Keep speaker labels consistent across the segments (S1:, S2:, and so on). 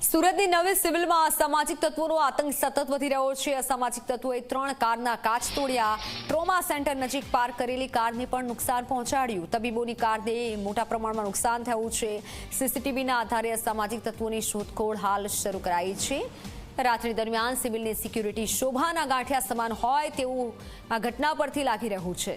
S1: સુરતની નવી સિવિલમાં અસામાજિક તત્વોનો આતંક સતત વધી રહ્યો છે. અસામાજિક તત્વોએ ત્રણ કારના કાચ તોડ્યા. ટ્રોમા સેન્ટર નજીક પાર્ક કરેલી કારને પણ નુકસાન પહોંચાડ્યું. તબીબોની કારને મોટા પ્રમાણમાં નુકસાન થયું છે. સીસીટીવીના આધારે અસામાજિક તત્વોની શોધખોળ હાલ શરૂ કરાઈ છે. રાત્રિ દરમિયાન સિવિલની સિક્યુરિટી શોભાના ગાંઠિયા સમાન હોય તેવું આ ઘટના પરથી લાગી રહ્યું છે.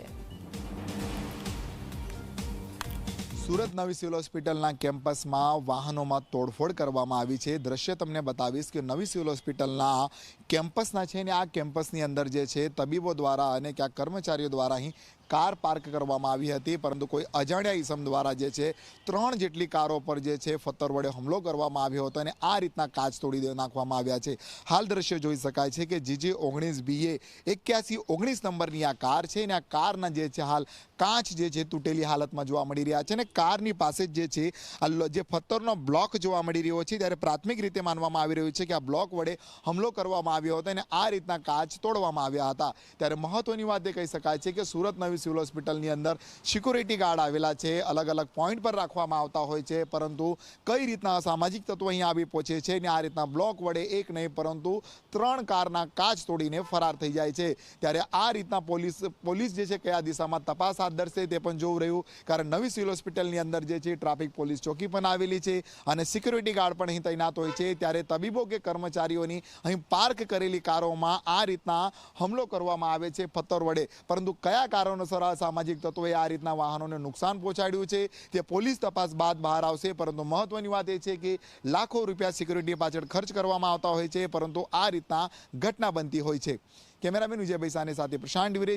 S2: સુરત નવી સિવિલ હોસ્પિટલના કેમ્પસમાં વાહનોમાં તોડફોડ કરવામાં આવી છે. દ્રશ્ય તમને બતાવીશ કે નવી સિવિલ હોસ્પિટલના કેમ્પસના છે ને આ કેમ્પસની અંદર જે છે, તબીબો દ્વારા અને ક્યાંક કર્મચારીઓ દ્વારા અહીં કાર પાર્ક કરવામાં આવી હતી, પરંતુ કોઈ અજાણ્યા ઈસમ દ્વારા જે છે, ત્રણ જેટલી કારો પર જે છે, ફતર વડે હુમલો કરવામાં આવ્યો હતો અને આ રીતના કાચ તોડી નાખવામાં આવ્યા છે. હાલ દ્રશ્ય જોઈ શકાય છે કે જીજી ઓગણીસ બીએ એક્યાસી ઓગણીસ નંબરની આ કાર છે અને આ કારના જે છે, હાલ કાચ જે છે, તૂટેલી હાલતમાં જોવા મળી રહ્યા છે અને કારની પાસે જ છે, આ જે પથ્થરનો બ્લોક જોવા મળી રહ્યો છે, ત્યારે પ્રાથમિક રીતે માનવામાં આવી રહ્યું છે કે આ બ્લોક વડે હુમલો કરવામાં આવ્યો હતો અને આ રીતના કાચ તોડવામાં આવ્યા હતા. ત્યારે મહત્વની વાત એ કહી શકાય છે કે સુરત નવી સિવિલ હોસ્પિટલની અંદર સિક્યુરિટી ગાર્ડ આવેલા છે. અલગ અલગ પોઈન્ટ પર રાખવામાં આવતા હોય છે, પરંતુ કઈ રીતના સામાજિક તત્વો અહીં આવી પહોંચે છે અને આ રીતના બ્લોક વડે એક નહીં, પરંતુ ત્રણ કારના કાચ તોડીને ફરાર થઈ જાય છે. ત્યારે આ રીતના પોલીસ પોલીસ જે છે કયા દિશામાં તપાસ હાથ ધરશે તે પણ જોવું રહ્યું. કારણ નવી સિવિલ હોસ્પિટલની અંદર જે છે ટ્રાફિક પોલીસ ચોકી પણ આવેલી છે અને સિક્યુરિટી ગાર્ડ પણ અહીં તૈનાત હોય છે. ત્યારે તબીબો કે કર્મચારીઓની અહીં પાર્ક કરેલી કારોમાં આ રીતના હુમલો કરવામાં આવે છે પથ્થર વડે. પરંતુ કયા કારણોસર આ સામાજિક તત્વોએ આ રીતના વાહનોને નુકસાન પહોંચાડ્યું છે. તે પોલીસ તપાસ બાદ બહાર આવશે, પરંતુ મહત્વની વાત એ છે કે લાખો રૂપિયા સિક્યુરિટી પાછળ ખર્ચ કરવામાં આવતા હોય છે, પરંતુ આ રીતના ઘટના બનતી હોય છે. કેમેરામેન વિજયભાઈ ભૈસાની સાથે પ્રશાંત વિરે